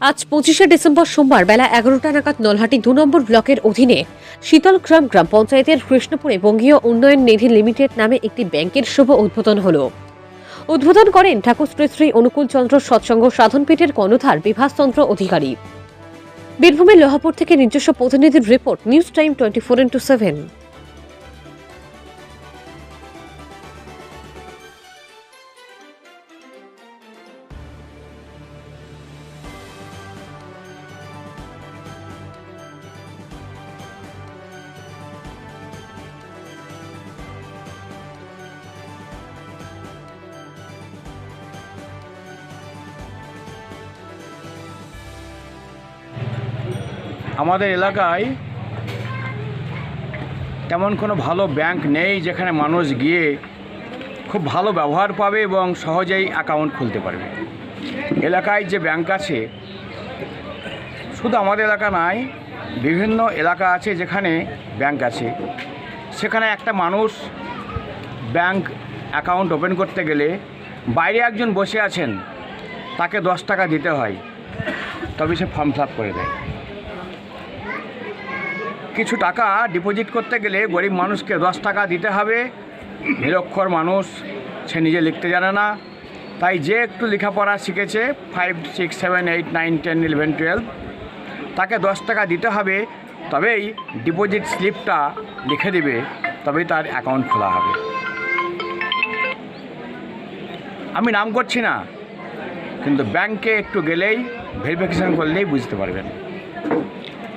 আজ পঁচিশে ডিসেম্বর সোমবার বেলা এগারোটা নাগাদ নলহাটি দু নম্বর ব্লকের অধীনে শীতলগ্রাম গ্রাম পঞ্চায়েতের কৃষ্ণপুরে বঙ্গীয় উন্নয়ন নিধি লিমিটেড নামে একটি ব্যাংকের শুভ উদ্বোধন হল। উদ্বোধন করেন ঠাকুর শ্রী শ্রী অনুকূল চন্দ্র সৎসঙ্গ সাধনপীঠের কর্ণধার বিভাসচন্দ্র অধিকারী। বীরভূমের লোহাপুর থেকে নিজস্ব প্রতিনিধির report, news time twenty four into seven. আমাদের এলাকায় তেমন কোনো ভালো ব্যাংক নেই যেখানে মানুষ গিয়ে খুব ভালো ব্যবহার পাবে এবং সহজেই অ্যাকাউন্ট খুলতে পারবে। এলাকায় যে ব্যাংক আছে, শুধু আমাদের এলাকা নয়, বিভিন্ন এলাকা আছে যেখানে ব্যাংক আছে। সেখানে একটা মানুষ ব্যাংক অ্যাকাউন্ট ওপেন করতে গেলে বাইরে একজন বসে আছেন, তাকে দশ টাকা দিতে হয়। তবে সে ফর্ম ফিল করে দেয়। কিছু টাকা ডিপোজিট করতে গেলে গরিব মানুষকে দশ টাকা দিতে হবে। নিরক্ষর মানুষ, সে নিজে লিখতে জানে না। তাই যে একটু লেখাপড়া শিখেছে five six seven eight nine ten eleven twelve তাকে দশ টাকা দিতে হবে, তবেই ডিপোজিট স্লিপটা লিখে দেবে, তবেই তার অ্যাকাউন্ট খোলা হবে। আমি নাম করছি না, কিন্তু ব্যাংকে একটু গেলেই ভেরিফিকেশান করলেই বুঝতে পারবেন।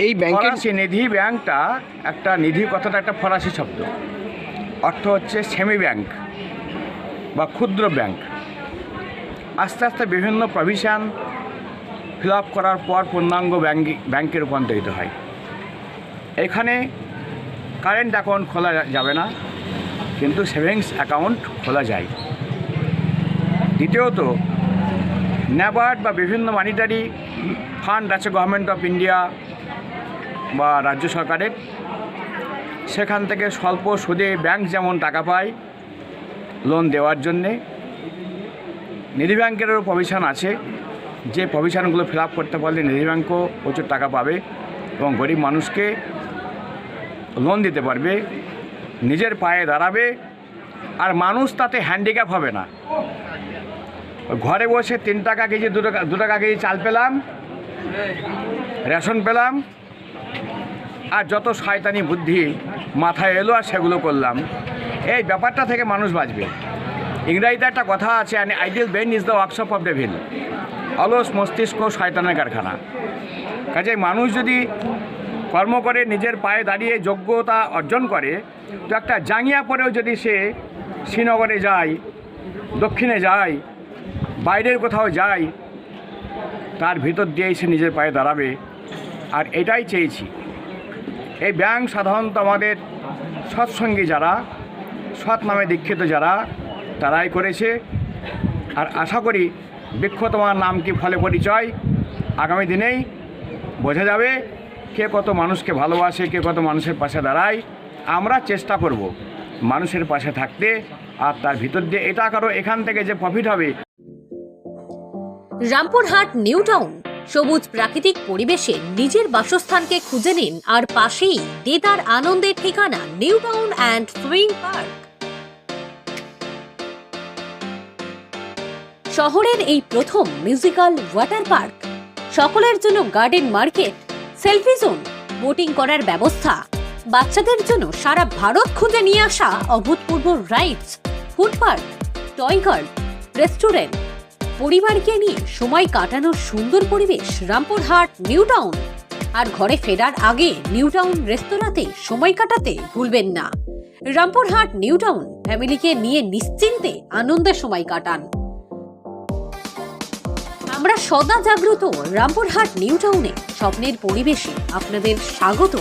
এই ব্যাংকের ফরাসি নিধি ব্যাংকটা একটা নিধি কথাটা একটা ফরাসি শব্দ। অর্থ হচ্ছে সেমি ব্যাংক বা ক্ষুদ্র ব্যাংক আস্তে আস্তে বিভিন্ন প্রভিশন ফিল আপ করার পর পূর্ণাঙ্গ ব্যাংক ব্যাংকে রূপান্তরিত হয়। এখানে কারেন্ট অ্যাকাউন্ট খোলা যাবে না, কিন্তু সেভিংস অ্যাকাউন্ট খোলা যায়। দ্বিতীয়ত ন্যাবার্ড বা বিভিন্ন মানিটারি ফান্ড আছে গভর্নমেন্ট অফ ইন্ডিয়া বা রাজ্য সরকারের, সেখান থেকে স্বল্প সুদে ব্যাংক যেমন টাকা পায় লোন দেওয়ার জন্যে, নিধি ব্যাংকেরও প্রভিশন আছে। যে প্রভিশনগুলো ফিল আপ করতে পারলে নিধি ব্যাংকও প্রচুর টাকা পাবে এবং গরিব মানুষকে লোন দিতে পারবে, নিজের পায়ে দাঁড়াবে আর মানুষ তাতে হ্যান্ডিক্যাপ হবে না। ঘরে বসে তিন টাকা কেজি দু টাকা দু টাকা কেজি চাল পেলাম, রেশন পেলাম আর যত শয়তানি বুদ্ধি মাথায় এলো আর সেগুলো করলাম। এই ব্যাপারটা থেকে মানুষ বাঁচবে। ইংরাজিতে একটা কথা আছে an ideal brain is the workshop of devil অলস মস্তিষ্ক শয়তানের কারখানা। কাজে মানুষ যদি কর্ম করে, নিজের পায়ে দাঁড়িয়ে যোগ্যতা অর্জন করে, তো একটা জাঙ্গিয়া পরেও যদি সে শ্রীনগরে যায়, দক্ষিণে যায়, বাইরের কোথাও যায়, তার ভিতর দিয়েই সে নিজের পায়ে দাঁড়াবে। আর এটাই চেয়েছি। এই ব্যাংক সাধারণত আমাদের সৎসঙ্গী যারা, সৎ নামে দীক্ষিত যারা, তারাই করেছে। আর আশা করি বৃক্ষ তোমার নাম কি ফলে পরিচয়? আগামী দিনেই বোঝা যাবে কে কত মানুষকে ভালোবাসে, কে কত মানুষের পাশে দাঁড়ায়। আমরা চেষ্টা করব মানুষের পাশে থাকতে আর তার ভিতর দিয়ে এটা কারও এখান থেকে যে প্রফিট হবে। Rampurhat, new town. সবুজ প্রাকৃতিক পরিবেশে নিজের বাসস্থানকে খুঁজে নিন আর পাশেই দেদার আনন্দের ঠিকানা new town and swing park. শহরের এই প্রথম মিউজিক্যাল ওয়াটার পার্ক, সকলের জন্য garden market, selfie zone, boating করার ব্যবস্থা, বাচ্চাদের জন্য সারা ভারত খুঁজে নিয়ে আসা অভূতপূর্ব rides food park toy guard restaurant পরিবারকে নিয়ে সময় কাটানোর সুন্দর পরিবেশ রামপুরহাট নিউ টাউন আর ঘরে ফেরার আগে নিউ টাউন রেস্তোরাঁতে সময় কাটাতে ভুলবেন না। রামপুরহাট নিউ টাউন ফ্যামিলিকে নিয়ে নিশ্চিন্তে আনন্দে সময় কাটান। আমরা সদা জাগ্রত রামপুরহাট নিউ টাউনে স্বপ্নের পরিবেশে আপনাদের স্বাগত